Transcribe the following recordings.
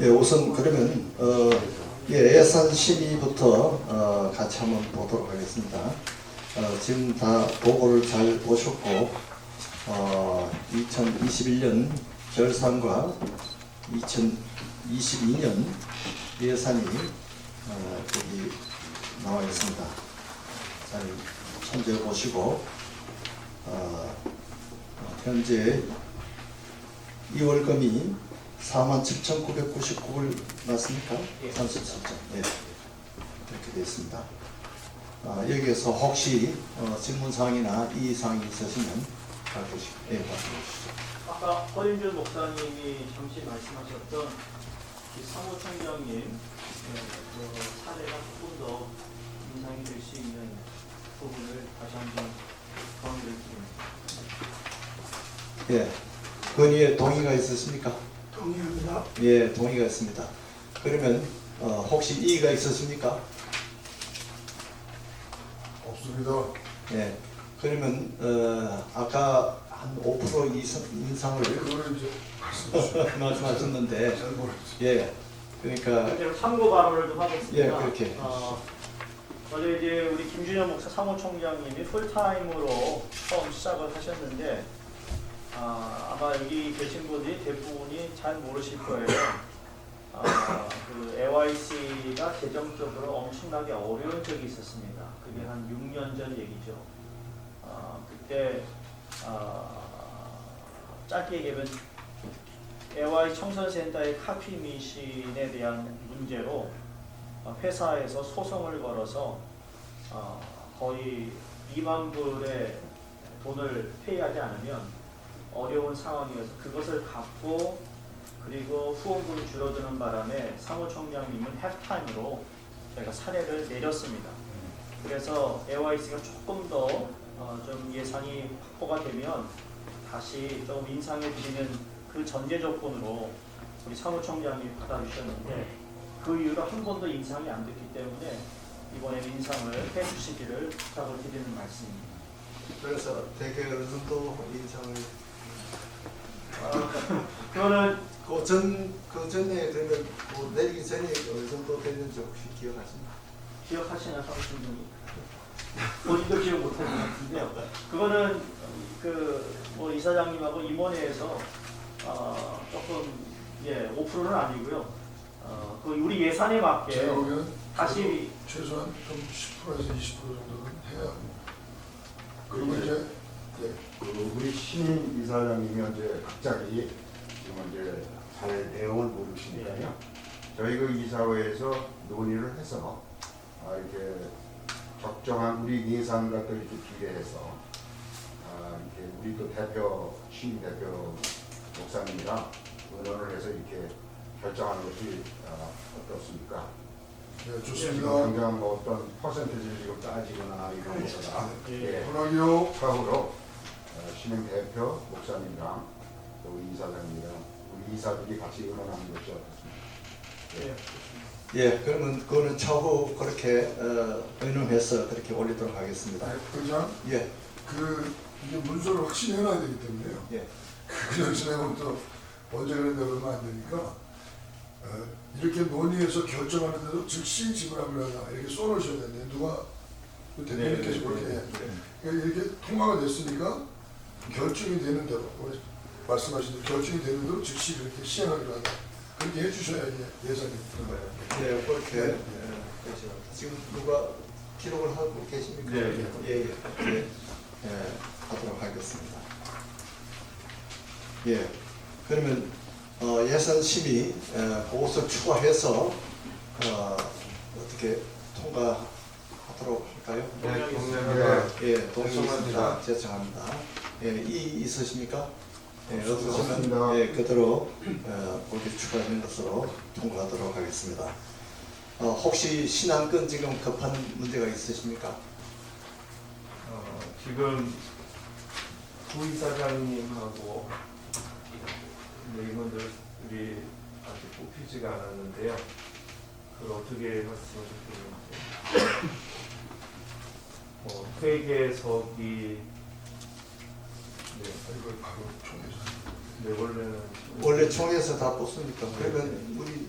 예, 우선 그러면 어, 예, 예산 심의부터 어, 같이 한번 보도록 하겠습니다. 어, 지금 다 보고를 잘 보셨고 어, 2021년 결산과 2022년 예산이 어, 여기 나와 있습니다. 잘 참조해 보시고 어, 현재 2월금이 47,999불 맞습니까? 예. 37점. 예. 이렇게 되어 있습니다. 아, 여기에서 혹시 어, 질문사항이나 이의사항이 있으시면 밝히시, 예, 말씀해주시죠. 아까 허인준 목사님이 잠시 말씀하셨던 이 사무총장님 네, 그 사례가 조금 더 인상이 될 수 있는 부분을 다시 한번 강조를 드립니다. 예. 건의에 동의가 있으십니까? 동의합니다. 예, 동의가 있습니다. 그러면 어, 혹시 이의가 있으십니까? 없습니다. 예. 그러면 어, 아까 한5% 이상, 인상을 그거는 이제 말씀 말씀하셨는데 잘 모르겠어요. 예. 그러니까 참고 발언을 좀 하겠습니다. 예, 그렇게 어, 어제 이제 우리 김준현 목사 사무총장님이 풀타임으로 처음 시작을 하셨는데 아, 아마 여기 계신 분들이 대부분이 잘 모르실 거예요. 아, 그 AYC가 재정적으로 엄청나게 어려운 적이 있었습니다. 그게 한 6년 전 얘기죠. 아, 그때 아, 짧게 얘기하면 AY 청소년센터의 카피 미신에 대한 문제로 어, 회사에서 소송을 걸어서 어, 거의 2만 불의 돈을 페이하지 않으면 어려운 상황이어서 그것을 갚고 그리고 후원금이 줄어드는 바람에 사무총장님은 해프타임으로 저희가 사례를 내렸습니다. 그래서 AYC가 조금 더 어, 좀 예산이 확보가 되면 다시 좀 인상해 드리는 그 전제 조건으로 우리 사무총장님이 받아주셨는데 그 이후로 한 번도 인상이 안 됐기 때문에 이번에 인상을 해주시기를 부탁을 드리는 말씀입니다. 그래서 대개 어느 정도 인상을 그거는 그 전, 그 전에 그러면 뭐 내리기 전에 어느 정도 됐는지 혹시 기억하십니까? 기억하시나 사무총장님? 본인도 기억 못할 것 같은데요. 그거는 그뭐 이사장님하고 임원회에서 어, 조금 예 5%는 아니고요. 어, 그 우리 예산에 맞게 제가 다시 최소한 좀 10%에서 20% 정도는 해야 합니다. 그리고 이제 예, 그 우리 신임 이사장님이 이제 갑자기 지금 이제 잘 내용을 모르시니까요. 저희 그 이사회에서 논의를 해서 아, 이렇게 적정한 우리 예산 것들을 이렇게 비례해서 아, 이렇게 우리 또 대표 신임 대표 목사님이랑 의논을 해서 이렇게 결정하는 것이 아, 어떻습니까? 예, 지금 좋습니다. 당장 뭐 어떤 퍼센트지를 지금 따지거나 이런 것보다 예. 예, 허락이요. 차후로 어, 신임 대표 목사님이랑 또 우리 이사장님이랑 우리 이사들이 같이 의논하는 것이 어떻습니까? 예. 예, 그러면 그거는 차후 그렇게 어, 의논해서 그렇게 올리도록 하겠습니다. 네, 그냥 예, 그 이게 문서를 확실히 해놔야 되기 때문에요. 예. 그냥 지내면 또 언제 그랬는데 얼마 안 되니까 어, 이렇게 논의해서 결정하는데도 즉시 지불하려나 이렇게 써놓으셔야 되는데 누가 그 대표님께서 그렇게 해요. 그러니까 이렇게 통화가 됐으니까 결정이 되는 대로 말씀하신 대로 결정이 되는 대로 즉시 그렇게 시행하기로 한다. 그렇게 해주셔야 예산이 들어가요. 예, 그렇게 예, 되죠. 지금 누가 기록을 하고 계십니까? 네. 예, 예, 예, 예, 하도록 하겠습니다. 예, 그러면 어, 예산 심의 에, 그것을 추가해서 어, 어떻게 통과하도록 할까요? 네, 동의합니다. 예, 동의입니다. 제청합니다. 제청합니다. 예, 이 있으십니까? 예. 없으시면 예, 그대로 어, 거기 추가하는 것으로 통과하도록 하겠습니다. 어, 혹시 신안건 지금 급한 문제가 있으십니까? 어, 지금 부이사장님하고 네, 이분들이 아직 뽑히지가 않았는데요. 그걸 어떻게 했으면 좋겠는지. 뭐 회계석이 네, 이걸 바로 총회에서 네 원래는 원래 총회에서 다 뽑습니까? 그러면 우리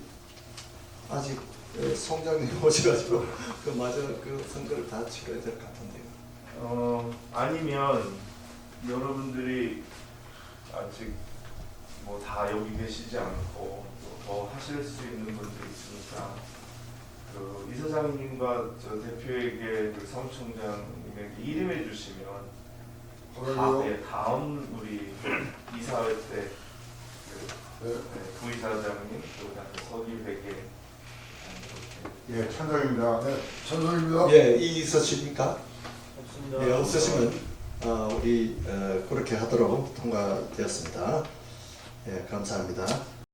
아직 어, 성장님 오셔가지고 그 마저 그 선거를 다 치러야 될 것 같은데요. 어, 아니면 여러분들이 아직 뭐 다 여기 계시지 않고 또더 하실 수 있는 분들이 있으니까 그 이사장님과 저 대표에게 그 사무총장님에게 이름해 주시면 다? 네, 다음 우리 이사회 때 그, 네. 네, 부이사장님 그다음에 서기백에 이렇게 예, 천정입니다. 네, 천성입니다. 예, 이 있으십니까? 없습니다. 예, 없으시면 어, 우리 어, 그렇게 하도록 통과되었습니다. 예, 감사합니다.